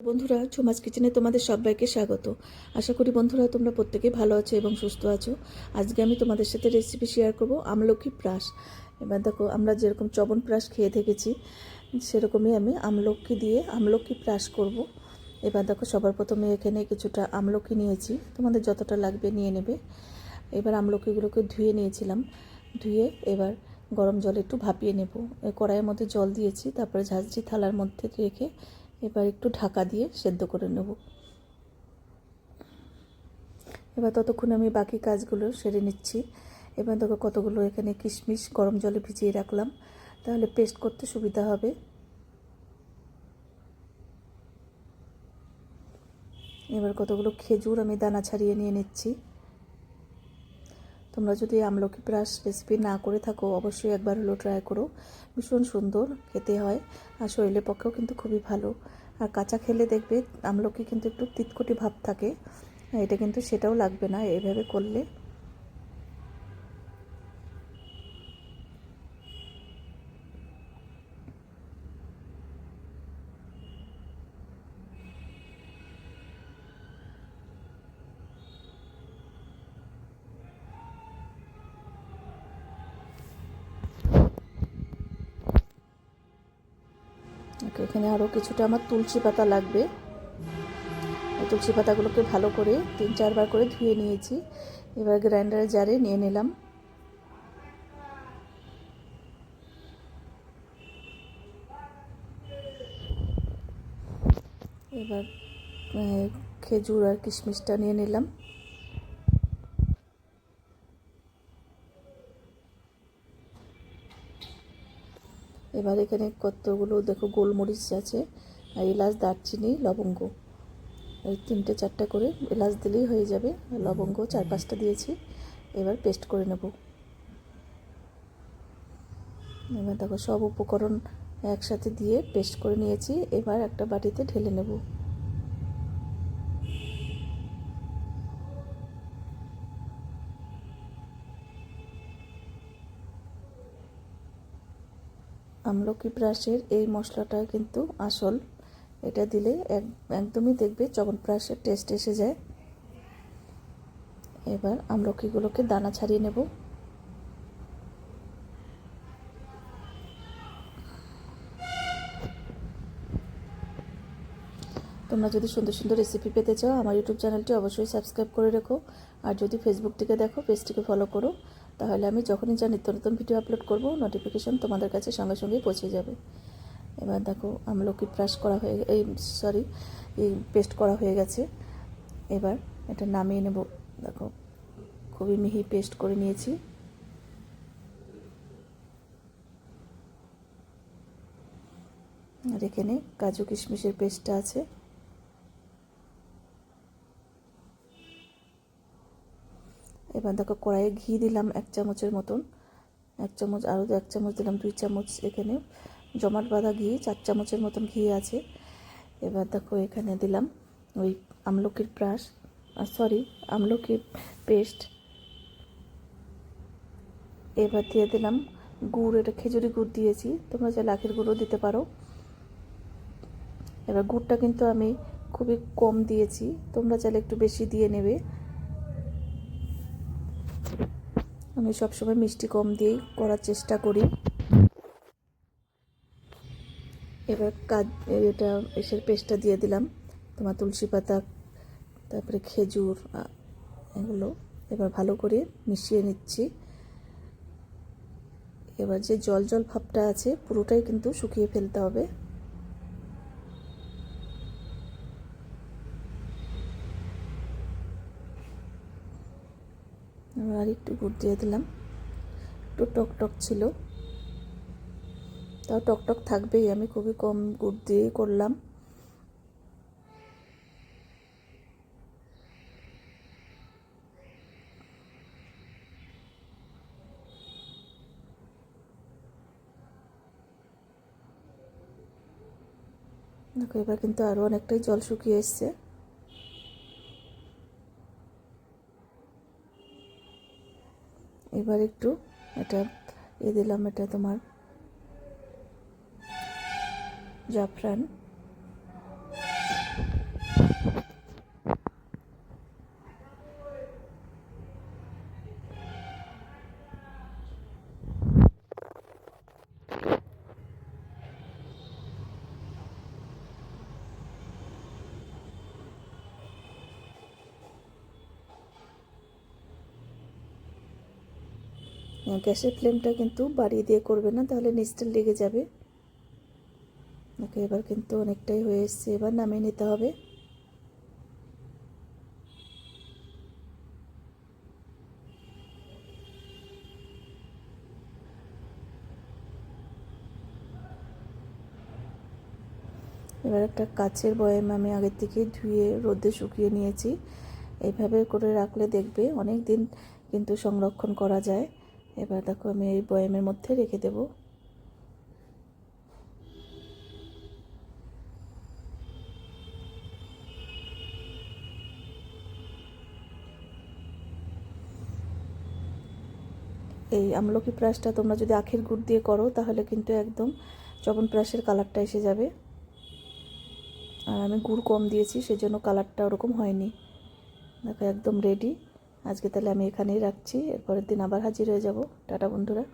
বন্ধুরা, ছোমাস কিচেনে তোমাদের সবাইকে স্বাগত। আশা করি বন্ধুরা তোমরা প্রত্যেকেই ভালো আছো এবং সুস্থ আছো। আজকে আমি তোমাদের সাথে রেসিপি শেয়ার করব আমলকি প্রাস। এবার দেখো, আমরা যেরকম চবন প্রাস খেয়ে থেকেছি, সেরকমই আমি আমলকি দিয়ে আমলকি প্রাস করব। এবার দেখো, সবার প্রথমে এখানে কিছুটা আমলকি নিয়েছি। তোমাদের যতটা লাগবে নিয়ে নেবে। এবার আমলকিগুলোকে ধুয়ে নিয়েছিলাম। ধুয়ে এবার গরম জলে একটু ভাপিয়ে নেব। কড়াইয়ের মধ্যে জল দিয়েছি, তারপরে ঝাঁঝরি থালার মধ্যে রেখে এবার একটু ঢাকা দিয়ে সেদ্ধ করে নেব। এবার ততক্ষণ আমি বাকি কাজগুলো সেরে নিচ্ছি। এবার দেখো কতগুলো এখানে কিশমিশ গরম জলে ভিজিয়ে রাখলাম। তাহলে পেস্ট করতে সুবিধা হবে। এবার কতগুলো খেজুর আমি দানা ছাড়িয়ে নিয়ে নিচ্ছি। তোমরা যদি আমলকি প্রাস রেসিপি না করে থাকো, অবশ্যই একবার হলো ট্রাই করো। ভীষণ সুন্দর, খেতে হয় আর শরীরের পক্ষেও কিন্তু খুবই ভালো। আর কাঁচা খেলে দেখবে আমলকি কিন্তু একটু তিতকুটি ভাব থাকে, এটা কিন্তু সেটাও লাগবে না, এভাবে করলে। এখানে আরও কিছুটা আমার তুলসী পাতা লাগবে। তুলসী পাতাগুলোকে ভালো করে তিন চারবার করে ধুয়ে নিয়েছি। এবার গ্রাইন্ডারে জারে নিয়ে নিলাম। এবার খেজুর আর কিশমিশটা নিয়ে নিলাম। এবার এখানে কতগুলো, দেখো গোলমরিচ আছে, আর এলাচ, দারচিনি, লবঙ্গ। এই তিনটে, চারটা করে এলাচ দিলেই হয়ে যাবে। লবঙ্গ চার পাঁচটা দিয়েছি, এবার পেস্ট করে নেব। এবার দেখো সব উপকরণ একসাথে দিয়ে পেস্ট করে নিয়েছি, এবার একটা বাটিতে ঢেলে নেব। আমলকি ব্রাশের এই মশলাটা কিন্তু আসল। এটা দিলে এক, একদমই দেখবে চবনপ্রাশের টেস্ট এসে যায়। এবার আমলকিগুলোকে দানা ছাড়িয়ে নেব। তোমরা যদি সুন্দর সুন্দর রেসিপি পেতে চাও, আমার ইউটিউব চ্যানেলটি অবশ্যই সাবস্ক্রাইব করে রেখো। আর যদি ফেসবুক থেকে দেখো পেজটিকে ফলো করো। তাহলে আমি যখনই যা নিত্য নতুন ভিডিও আপলোড করব নোটিফিকেশন তোমাদের কাছে সঙ্গে সঙ্গেই পৌঁছে যাবে। এবার দেখো, আমলকি ব্রাশ করা হয়ে এই সরি এই পেস্ট করা হয়ে গেছে। এবার এটা নামিয়ে নেব। দেখো, খুবই মিহি পেস্ট করে নিয়েছি। আর এখানে কাজু কিশমিশের পেস্টটা আছে। এবার দেখো কড়াইয়ে ঘি দিলাম এক চামচের মতন। এক চামচ আরও এক চামচ দিলাম, দুই চামচ এখানে জমাট বাঁধা ঘি, চার চামচের মতন ঘি আছে। এবার দেখো এখানে দিলাম ওই আমলকির ব্রাশ সরি আমলকির পেস্ট। এবার দিয়ে দিলাম গুড়, এটা খেজুরি গুড় দিয়েছি। তোমরা যে লাখের গুঁড়ো দিতে পারো। এবার গুড়টা কিন্তু আমি খুবই কম দিয়েছি, তোমরা চাইলে একটু বেশি দিয়ে নেবে। আমি সবসময় মিষ্টি কম দিয়েই করার চেষ্টা করি। এবার কাজ এটা এসের পেস্টটা দিয়ে দিলাম, তোমার তুলসী পাতা, তারপরে খেজুর এগুলো এবার ভালো করে মিশিয়ে নিচ্ছি। এবার যে জল জল ভাবটা আছে, পুরোটাই কিন্তু শুকিয়ে ফেলতে হবে। আর একটু গুড় দিয়ে দিলাম। একটু টক টক ছিল। তাও টক টক থাকবেই, আমি খুবই কম গুড় দিয়েই করলাম। দেখো, এবার কিন্তু আরও অনেকটাই জল শুকিয়ে এসছে। এবার একটু এটা এ দিলাম এটা তোমার জাফরান। গ্যাসের ফ্লেমটা কিন্তু বাড়িয়ে দিয়ে করবে না, তাহলে নিচটা লেগে যাবে। ওকে, এবার কিন্তু অনেকটাই হয়ে এসছে, এবার নামিয়ে নিতে হবে। এবার একটা কাচের বয়াম আমি আগের থেকে ধুয়ে, রোদে শুকিয়ে নিয়েছি। এইভাবে করে রাখলে দেখবে অনেক দিন কিন্তু সংরক্ষণ করা যায়। এবার দেখো আমি এই বয়ামের মধ্যে রেখে দেব। এই আমলকি প্রাশটা তোমরা যদি আখের গুড় দিয়ে করো, তাহলে কিন্তু একদম চবনপ্রাশের কালারটা এসে যাবে। আর আমি গুড় কম দিয়েছি, সেজন্য কালারটা ওরকম হয়নি। দেখো একদম রেডি আজকে তাহলে আমি এখানেই রাখছি। এরপরের দিন আবার হাজির হয়ে যাব। টাটা বন্ধুরা।